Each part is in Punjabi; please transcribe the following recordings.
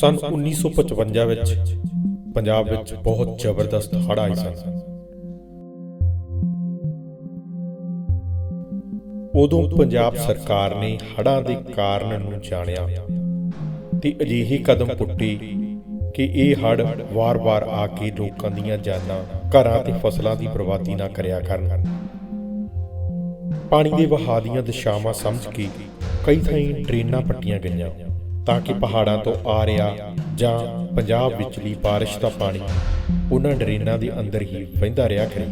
ਸਨ 1955 ਵਿੱਚ ਪੰਜਾਬ ਵਿੱਚ ਬਹੁਤ ਜ਼ਬਰਦਸਤ ਹੜ੍ਹ ਆਏ ਸਨ। ਉਦੋਂ ਪੰਜਾਬ ਸਰਕਾਰ ਨੇ ਹੜ੍ਹਾਂ ਦੇ ਕਾਰਨ ਨੂੰ ਜਾਣਿਆ ਤੇ ਅਜਿਹੇ ਕਦਮ ਪੁੱਟੇ ਕਿ ਇਹ ਹੜ੍ਹ ਵਾਰ-ਵਾਰ ਆ ਕੇ ਲੋਕਾਂ ਦੀਆਂ ਜਾਨਾਂ, ਘਰਾਂ ਤੇ ਫਸਲਾਂ ਦੀ ਬਰਬਾਦੀ ਨਾ ਕਰਿਆ ਕਰਨ। ਪਾਣੀ ਦੇ ਵਹਾਅ ਦੀਆਂ ਦਿਸ਼ਾਵਾਂ ਸਮਝ ਕੇ ਕਈ ਥਾਈਂ ਡਰੇਨਾਂ ਪੱਟੀਆਂ ਗਈਆਂ। ਤਾਂ ਕਿ ਪਹਾੜਾਂ ਤੋਂ ਆ ਰਿਹਾ ਜਾਂ ਪੰਜਾਬ ਵਿਚਲੀ ਬਾਰਿਸ਼ ਦਾ ਪਾਣੀ ਉਹਨਾਂ ਡਰੇਨਾਂ ਦੇ ਅੰਦਰ ਹੀ ਵਹਿੰਦਾ ਰਿਹਾ ਕਰੇ।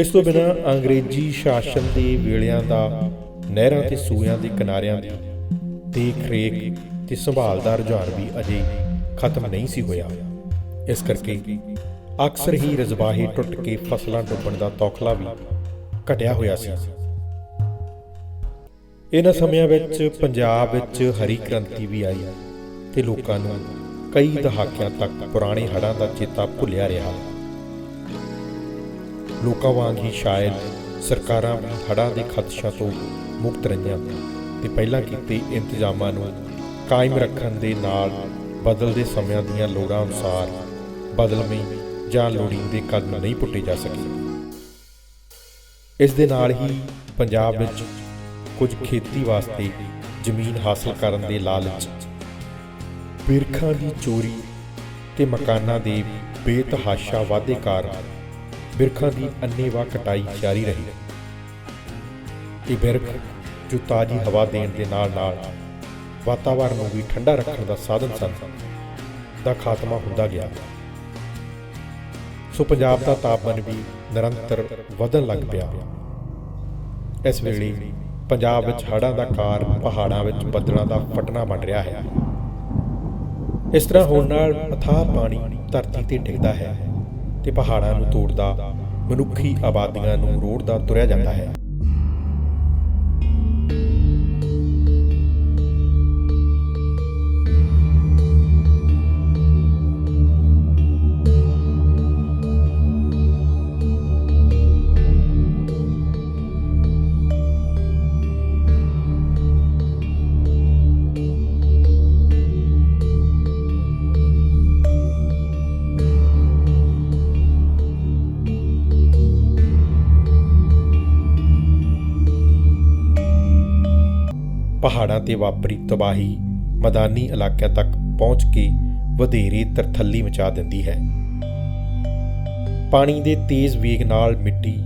ਇਸ ਤੋਂ ਬਿਨਾਂ ਅੰਗਰੇਜ਼ੀ ਸ਼ਾਸਨ ਦੇ ਵੇਲਿਆਂ ਦਾ ਨਹਿਰਾਂ ਤੇ ਸੂਇਆਂ ਦੇ ਕਿਨਾਰਿਆਂ ਦੀ ਦੇਖ ਰੇਖ ਤੇ ਸੰਭਾਲ ਦਾ ਰੁਝਾਨ ਵੀ ਅਜੇ ਖਤਮ ਨਹੀਂ ਸੀ ਹੋਇਆ। ਇਸ ਕਰਕੇ ਅਕਸਰ ਹੀ ਰਜ਼ਬਾਹੇ ਟੁੱਟ ਕੇ ਫਸਲਾਂ ਡੁੱਬਣ ਦਾ ਤੌਖਲਾ ਵੀ ਘਟਿਆ ਹੋਇਆ ਸੀ। ਇਹਨਾਂ ਸਮਿਆਂ ਵਿੱਚ ਪੰਜਾਬ ਵਿੱਚ ਹਰੀ ਕ੍ਰਾਂਤੀ ਵੀ ਆਈ ਤੇ ਲੋਕਾਂ ਨੂੰ ਕਈ ਦਹਾਕਿਆਂ ਤੱਕ ਪੁਰਾਣੇ ਹੜ੍ਹਾਂ ਦਾ ਚੇਤਾ ਭੁੱਲਿਆ ਰਿਹਾ। ਲੋਕਾਂ ਵਾਂਗ ਹੀ ਸ਼ਾਇਦ ਸਰਕਾਰਾਂ ਵੀ ਹੜ੍ਹਾਂ ਦੇ ਖਦਸ਼ਿਆਂ ਤੋਂ ਮੁਕਤ ਰਹੀਆਂ ਤੇ ਪਹਿਲਾਂ ਕੀਤੇ ਇੰਤਜ਼ਾਮਾਂ ਨੂੰ ਕਾਇਮ ਰੱਖਣ ਦੇ ਨਾਲ ਬਦਲਦੇ ਸਮਿਆਂ ਦੀਆਂ ਲੋੜਾਂ ਅਨੁਸਾਰ ਬਦਲਵੇਂ ਜਾਂ ਲੋੜੀਂਦੇ ਕਦਮ ਨਹੀਂ ਪੁੱਟੇ ਜਾ ਸਕੇ। ਇਸ ਦੇ ਨਾਲ ਹੀ ਪੰਜਾਬ ਵਿੱਚ ਕੁਝ ਖੇਤੀ ਵਾਸਤੇ ਜ਼ਮੀਨ ਹਾਸਲ ਕਰਨ ਦੇ ਲਾਲਚ। ਬਿਰਖਾਂ ਦੀ ਚੋਰੀ ਤੇ ਮਕਾਨਾਂ ਦੇ ਬੇਤਹਾਸ਼ਾ ਵਾਧੇ ਕਾਰਨ ਬਿਰਖਾਂ ਦੀ ਅੰਨੇਵਾਹ ਕਟਾਈ ਜਾਰੀ ਰਹੀ। ਇਹ ਬਿਰਖ ਜੋ ਤਾਜ਼ੀ ਹਵਾ ਦੇਣ ਦੇ ਨਾਲ-ਨਾਲ ਵਾਤਾਵਰਣ ਨੂੰ ਵੀ ਠੰਡਾ ਰੱਖਣ ਦਾ ਸਾਧਨ ਸਨ, ਦਾ ਖਾਤਮਾ ਹੁੰਦਾ ਗਿਆ। ਸੋ ਪੰਜਾਬ ਦਾ ਤਾਪਮਾਨ ਵੀ ਨਿਰੰਤਰ ਵਧਣ ਲੱਗ ਪਿਆ। ਇਸ ਵੇਲੇ ਪੰਜਾਬ ਵਿੱਚ ਹੜ੍ਹਾਂ ਦਾ ਕਾਰਨ ਪਹਾੜਾਂ ਵਿੱਚ ਬੱਦਲਾਂ ਦਾ ਫਟਣਾ ਬਣ ਰਿਹਾ ਹੈ। ਇਸ ਤਰ੍ਹਾਂ ਹੋਣ ਨਾਲ ਅਥਾਹ ਪਾਣੀ ਧਰਤੀ ਤੇ ਡਿੱਗਦਾ ਹੈ ਤੇ ਪਹਾੜਾਂ ਨੂੰ ਤੋੜਦਾ ਮਨੁੱਖੀ ਆਬਾਦੀਆਂ ਨੂੰ ਰੋੜਦਾ ਤੁਰਿਆ ਜਾਂਦਾ ਹੈ। ਪਹਾੜਾਂ ਤੇ ਵਾਪਰੀ ਤਬਾਹੀ ਮੈਦਾਨੀ ਇਲਾਕਿਆਂ ਤੱਕ ਪਹੁੰਚ ਕੇ ਵਧੇਰੇ ਤਰਥੱਲੀ ਮਚਾ ਦਿੰਦੀ ਹੈ। ਪਾਣੀ ਦੇ ਤੇਜ਼ ਵੇਗ ਨਾਲ ਮਿੱਟੀ,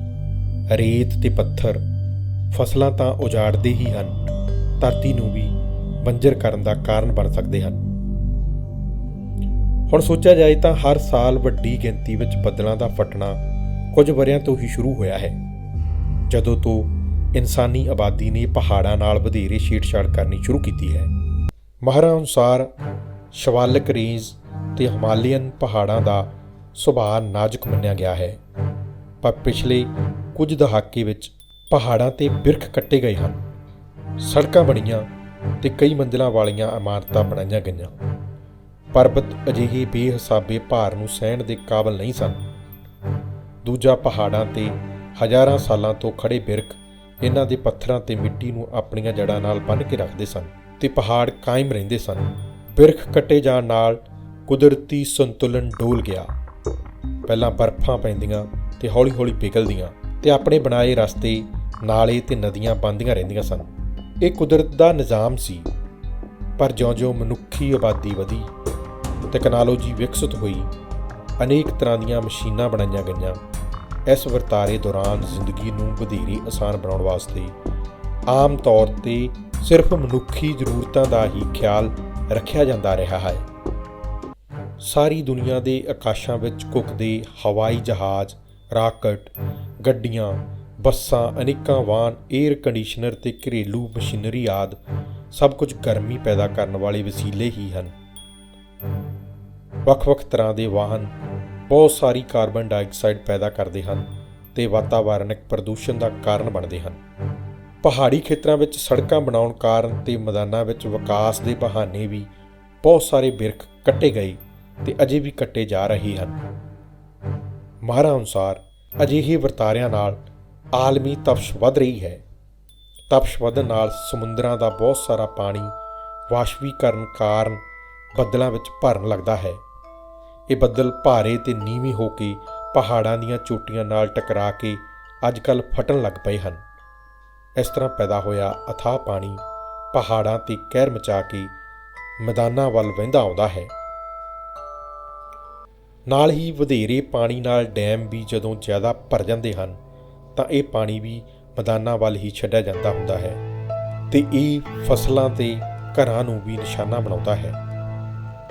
ਰੇਤ ਤੇ ਪੱਥਰ ਫਸਲਾਂ ਤਾਂ ਉਜਾੜਦੇ ਹੀ ਹਨ, ਧਰਤੀ ਨੂੰ ਵੀ ਬੰਜਰ ਕਰਨ ਦਾ ਕਾਰਨ ਬਣ ਸਕਦੇ ਹਨ। ਹੁਣ ਸੋਚਿਆ ਜਾਏ ਤਾਂ ਹਰ ਸਾਲ ਵੱਡੀ ਗਿਣਤੀ ਵਿੱਚ ਬੱਦਲਾਂ ਦਾ ਫਟਣਾ ਕੁਝ ਵਰਿਆਂ ਤੋਂ ਹੀ ਸ਼ੁਰੂ ਹੋਇਆ ਹੈ। ਜਦੋਂ ਤੋਂ ਇਨਸਾਨੀ ਆਬਾਦੀ ਨੇ ਪਹਾੜਾਂ ਨਾਲ ਵਧੇਰੇ ਛੇੜਛਾੜ ਕਰਨੀ ਸ਼ੁਰੂ ਕੀਤੀ ਹੈ। ਮਾਹਰਾਂ ਅਨੁਸਾਰ ਸ਼ਵਾਲਕ ਰੇਂਜ ਤੇ ਹਿਮਾਲੀਅਨ ਪਹਾੜਾਂ ਦਾ ਸੁਭਾਅ ਨਾਜ਼ੁਕ ਮੰਨਿਆ ਗਿਆ ਹੈ। ਪਰ ਪਿਛਲੇ ਕੁਝ ਦਹਾਕੇ ਵਿੱਚ ਪਹਾੜਾਂ ਤੇ ਬਿਰਖ ਕੱਟੇ ਗਏ ਹਨ। ਸੜਕਾਂ ਬਣੀਆਂ ਤੇ ਕਈ ਮੰਜ਼ਿਲਾਂ ਵਾਲੀਆਂ ਇਮਾਰਤਾਂ ਬਣਾਈਆਂ ਗਈਆਂ। ਪਰਬਤ ਅਜਿਹੇ ਬੇਹਿਸਾਬੇ ਭਾਰ ਨੂੰ ਸਹਿਣ ਦੇ ਕਾਬਲ ਨਹੀਂ ਸਨ। ਦੂਜਾ ਪਹਾੜਾਂ ਤੇ ਹਜ਼ਾਰਾਂ ਸਾਲਾਂ ਤੋਂ ਖੜੇ ਬਿਰਖ ਇਹਨਾਂ ਦੇ ਪੱਥਰਾਂ ਤੇ ਮਿੱਟੀ ਨੂੰ ਆਪਣੀਆਂ ਜੜ੍ਹਾਂ ਨਾਲ ਬੰਨ੍ਹ ਕੇ ਰੱਖਦੇ ਸਨ ਤੇ ਪਹਾੜ ਕਾਇਮ ਰਹਿੰਦੇ ਸਨ। ਬਿਰਖ ਕੱਟੇ ਜਾਣ ਨਾਲ ਕੁਦਰਤੀ ਸੰਤੁਲਨ ਡੋਲ ਗਿਆ। ਪਹਿਲਾਂ ਬਰਫ਼ਾਂ ਪੈਂਦੀਆਂ ਤੇ ਹੌਲੀ-ਹੌਲੀ ਪਿਘਲਦੀਆਂ ਤੇ ਆਪਣੇ ਬਣਾਏ ਰਸਤੇ ਨਾਲੇ ਤੇ ਨਦੀਆਂ ਬੰਦੀਆਂ ਰਹਿੰਦੀਆਂ ਸਨ। ਇਹ ਕੁਦਰਤ ਦਾ ਨਿਜ਼ਾਮ ਸੀ। ਪਰ ਜਿਉਂ-ਜਿਉਂ ਮਨੁੱਖੀ ਆਬਾਦੀ ਵਧੀ, ਟੈਕਨੋਲੋਜੀ ਵਿਕਸਿਤ ਹੋਈ, ਅਨੇਕ ਤਰ੍ਹਾਂ ਦੀਆਂ ਮਸ਼ੀਨਾਂ ਬਣਾਈਆਂ ਗਈਆਂ ਇਸ ਵਰਤਾਰੇ ਦੌਰਾਨ ਜ਼ਿੰਦਗੀ ਨੂੰ ਵਧੇਰੇ ਆਸਾਨ ਬਣਾਉਣ ਵਾਸਤੇ ਆਮ ਤੌਰ ਤੇ ਸਿਰਫ ਮਨੁੱਖੀ ਜ਼ਰੂਰਤਾਂ ਦਾ ਹੀ ਖਿਆਲ ਰੱਖਿਆ ਜਾਂਦਾ ਰਿਹਾ ਹੈ। ਸਾਰੀ ਦੁਨੀਆ ਦੇ ਆਕਾਸ਼ਾਂ ਵਿੱਚ ਘੁੱਕਦੇ ਹਵਾਈ ਜਹਾਜ਼, ਰਾਕਟ, ਗੱਡੀਆਂ, ਬੱਸਾਂ, ਅਨੇਕਾਂ ਵਾਹਨ 에ਅਰ ਕੰਡੀਸ਼ਨਰ ਤੇ ਘਰੇਲੂ ਮਸ਼ੀਨਰੀ ਆਦ ਸਭ ਕੁਝ ਗਰਮੀ ਪੈਦਾ ਕਰਨ ਵਾਲੇ ਵਸੀਲੇ ਹੀ ਹਨ। ਵੱਖ-ਵੱਖ ਤਰ੍ਹਾਂ ਦੇ ਵਾਹਨ ਬਹੁਤ ਸਾਰੀ ਕਾਰਬਨ ਡਾਈਆਕਸਾਈਡ ਪੈਦਾ ਕਰਦੇ ਹਨ ਤੇ ਵਾਤਾਵਰਣਿਕ ਪ੍ਰਦੂਸ਼ਣ ਦਾ ਕਾਰਨ ਬਣਦੇ ਹਨ। ਪਹਾੜੀ ਖੇਤਰਾਂ ਵਿੱਚ ਸੜਕਾਂ ਬਣਾਉਣ ਕਾਰਨ ਤੇ ਮੈਦਾਨਾਂ ਵਿੱਚ ਵਿਕਾਸ ਦੇ ਬਹਾਨੇ ਵੀ ਬਹੁਤ ਸਾਰੇ ਬਿਰਖ ਕੱਟੇ ਗਏ ਤੇ ਅਜੇ ਵੀ ਕੱਟੇ ਜਾ ਰਹੇ ਹਨ। ਮਾਹਰਾਂ ਅਨੁਸਾਰ, ਅਜਿਹੇ ਵਰਤਾਰਿਆਂ ਨਾਲ ਆਲਮੀ ਤਪਸ਼ ਵੱਧ ਰਹੀ ਹੈ। ਤਪਸ਼ ਵਧਣ ਨਾਲ ਸਮੁੰਦਰਾਂ ਦਾ ਬਹੁਤ ਸਾਰਾ ਪਾਣੀ ਵਾਸ਼ਵੀਕਰਨ ਕਾਰਨ ਬੱਦਲਾਂ ਵਿੱਚ ਭਰਨ ਲੱਗਦਾ ਹੈ। ਇਹ ਬੱਦਲ ਭਾਰੇ ਤੇ ਨੀਵੇਂ ਹੋ ਕੇ ਪਹਾੜਾਂ ਦੀਆਂ ਚੋਟੀਆਂ ਨਾਲ ਟਕਰਾ ਕੇ ਅੱਜਕੱਲ ਫਟਣ ਲੱਗ ਪਏ ਹਨ। ਇਸ ਤਰ੍ਹਾਂ ਪੈਦਾ ਹੋਇਆ ਅਥਾਹ ਪਾਣੀ ਪਹਾੜਾਂ ਤੇ ਕਹਿਰ ਮਚਾ ਕੇ ਮੈਦਾਨਾਂ ਵੱਲ ਵਹਿੰਦਾ ਆਉਂਦਾ ਹੈ। ਨਾਲ ਹੀ ਵਧੇਰੇ ਪਾਣੀ ਨਾਲ ਡੈਮ ਵੀ ਜਦੋਂ ਜ਼ਿਆਦਾ ਭਰ ਜਾਂਦੇ ਹਨ, ਤਾਂ ਇਹ ਪਾਣੀ ਵੀ ਮੈਦਾਨਾਂ ਵੱਲ ਹੀ ਛੱਡਿਆ ਜਾਂਦਾ ਹੁੰਦਾ ਹੈ ਤੇ ਇਹ ਫਸਲਾਂ ਤੇ ਘਰਾਂ ਨੂੰ ਵੀ ਨਿਸ਼ਾਨਾ ਬਣਾਉਂਦਾ ਹੈ।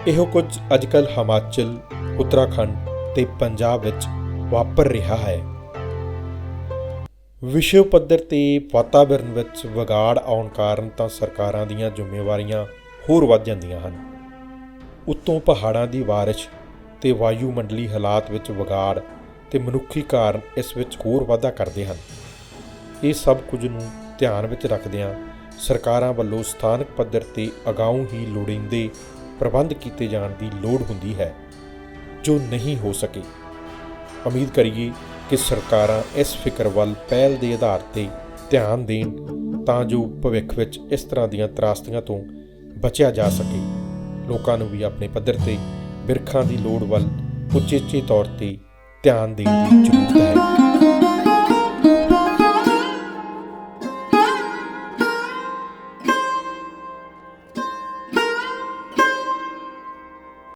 ਇਹੋ ਕੁਝ ਅੱਜਕੱਲ ਹਿਮਾਚਲ, ਉੱਤਰਾਖੰਡ ਤੇ ਪੰਜਾਬ ਵਿੱਚ ਵਾਪਰ ਰਿਹਾ ਹੈ। ਵਿਸ਼ਵ ਪੱਧਰ ਤੇ ਵਾਤਾਵਰਣ ਵਿੱਚ ਵਿਗਾੜ ਆਉਣ ਕਾਰਨ ਤਾਂ ਸਰਕਾਰਾਂ ਦੀਆਂ ਜ਼ਿੰਮੇਵਾਰੀਆਂ ਹੋਰ ਵੱਧ ਜਾਂਦੀਆਂ ਹਨ। ਉੱਤੋਂ ਪਹਾੜਾਂ ਦੀ ਬਾਰਿਸ਼ ਤੇ ਵਾਯੂਮੰਡਲੀ ਹਾਲਾਤ ਵਿੱਚ ਵਿਗਾੜ ਤੇ ਮਨੁੱਖੀ ਕਾਰਨ ਇਸ ਵਿੱਚ ਹੋਰ ਵਾਧਾ ਕਰਦੇ ਹਨ। ਇਹ ਸਭ ਕੁਝ ਨੂੰ ਧਿਆਨ ਵਿੱਚ ਰੱਖਦਿਆਂ ਸਰਕਾਰਾਂ ਵੱਲੋਂ ਸਥਾਨਕ ਪੱਧਰ ਤੇ ਅਗਾਊਂ ਹੀ ਲੋੜੀਂਦੇ ਪ੍ਰਬੰਧ ਕੀਤੇ ਜਾਣ ਦੀ ਲੋੜ ਹੁੰਦੀ ਹੈ, ਜੋ ਨਹੀਂ ਹੋ ਸਕੇ। ਉਮੀਦ ਕਰੀਏ ਕਿ ਸਰਕਾਰਾਂ ਇਸ ਫਿਕਰ ਵੱਲ ਪਹਿਲ ਦੇ ਆਧਾਰ ਤੇ ਧਿਆਨ ਦੇਣ, ਤਾਂ ਜੋ ਭਵਿੱਖ ਵਿੱਚ ਇਸ ਤਰ੍ਹਾਂ ਦੀਆਂ ਤਰਾਸਦੀਆਂ ਤੋਂ ਬਚਿਆ ਜਾ ਸਕੇ। ਲੋਕਾਂ ਨੂੰ ਵੀ ਆਪਣੇ ਪੱਧਰ ਤੇ ਬਿਰਖਾਂ ਦੀ ਲੋੜ ਵੱਲ ਉਚੇਚੇ ਤੌਰ ਤੇ ਧਿਆਨ ਦੇਣ ਦੀ ਜ਼ਰੂਰਤ ਹੈ।